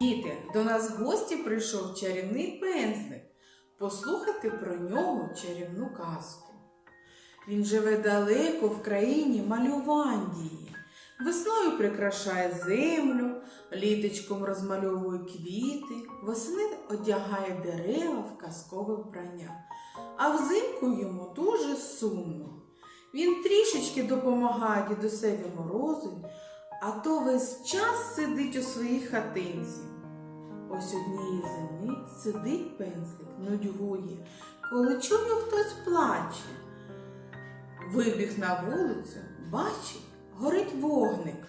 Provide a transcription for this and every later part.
Діти, до нас в гості прийшов чарівний пензлик. Послухати про нього чарівну казку. Він живе далеко в країні Малювандії. Весною прикрашає землю, літочком розмальовує квіти, восени одягає дерева в казкове вбрання. А взимку йому дуже сумно. Він трішечки допомагає дідусеві морозу, а то весь час сидить у своїй хатинці. Ось однієї зими сидить пензлик, нудьгує, коли чує хтось плаче. Вибіг на вулицю, бачить, горить вогник.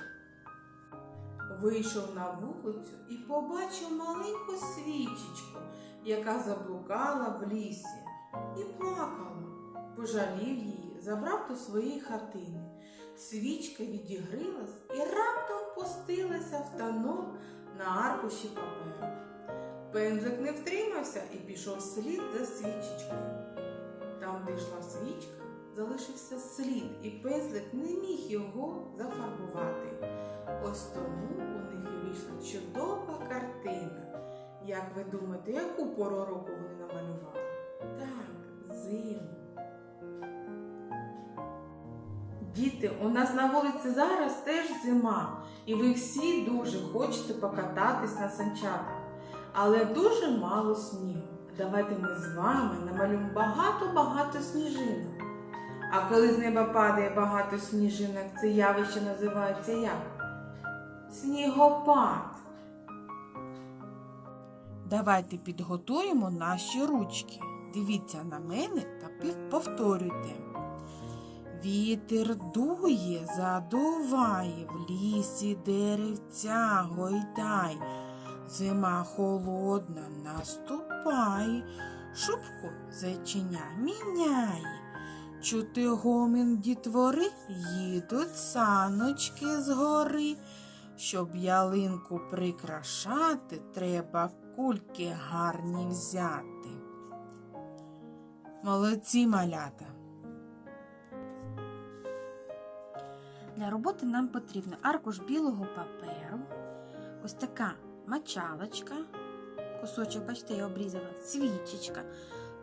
Вийшов на вулицю і побачив маленьку свічечку, яка заблукала в лісі, і плакала. Пожалів її, забрав до своєї хатини. Свічка відігрилась і раптом пустилася в танок на аркуші паперу. Пензлик не втримався і пішов слід за свічечкою. Там, де йшла свічка, залишився слід, і пензлик не міг його зафарбувати. Ось тому у них вийшла чудова картина. Як ви думаєте, яку пору року вони намалювали? Так, зиму. Діти, у нас на вулиці зараз теж зима, і ви всі дуже хочете покататись на санчатах, але дуже мало снігу. Давайте ми з вами намалюємо багато-багато сніжинок. А коли з неба падає багато сніжинок, це явище називається як? Снігопад. Давайте підготуємо наші ручки. Дивіться на мене та повторюйте. Вітер дує, задуває, в лісі деревця гойдай. Зима холодна наступає, шубку зайчиня міняє. Чути гомін дітвори, їдуть саночки з гори. Щоб ялинку прикрашати, треба в кульки гарні взяти. Молодці малята! Для роботи нам потрібно аркуш білого паперу, ось така мочалочка, кусочок, бачите, я обрізала, свічечка,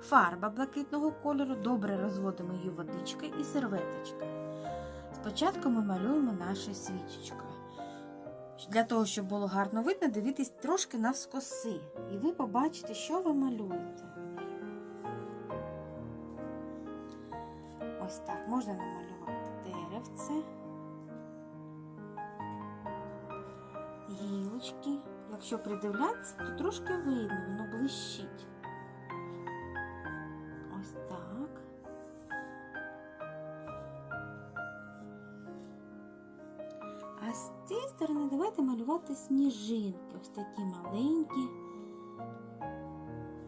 фарба блакитного кольору, добре розводимо її водичкою і серветочка. Спочатку ми малюємо нашою свічечкою. Для того, щоб було гарно видно, дивитись трошки навскоси. І ви побачите, що ви малюєте. Ось так можна намалювати деревце. Гілочки. Якщо придивлятися, то трошки видно, воно блищить. Ось так. А з цієї сторони давайте малювати сніжинки. Ось такі маленькі,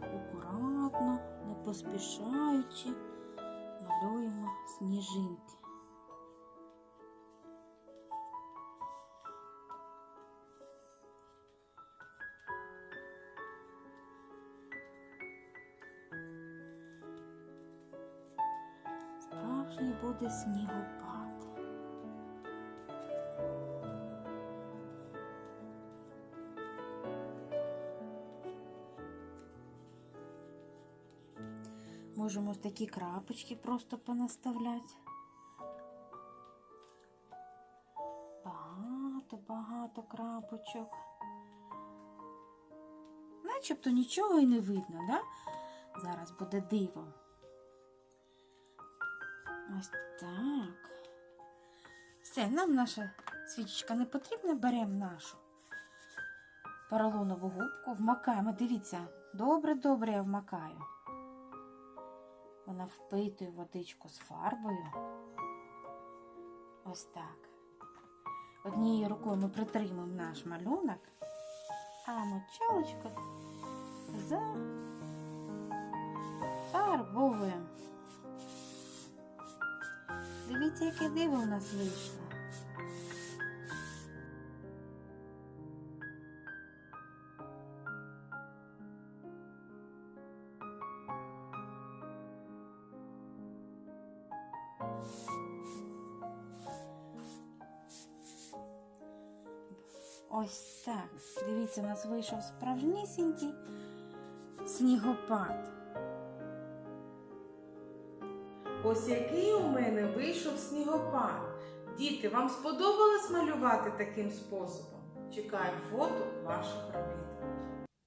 акуратно, не поспішаючи, малюємо сніжинки. Справжній буде снігопад. Можемо ось такі крапочки просто понаставляти. Багато, багато крапочок. Начебто нічого і не видно, да? Зараз буде диво. Ось так. Все, нам наша свічечка не потрібна, беремо нашу поролонову губку, вмакаємо. Дивіться, добре-добре я вмакаю. Вона впитує водичку з фарбою. Ось так. Однією рукою ми притримуємо наш малюнок, а мочалочку зафарбовуємо. Дивіться, яке диво у нас вийшло. Ось так. Дивіться, у нас вийшов справжнісінький снігопад. Ось який у мене вийшов снігопад. Діти, вам сподобалось малювати таким способом? Чекаю фото ваших робіт.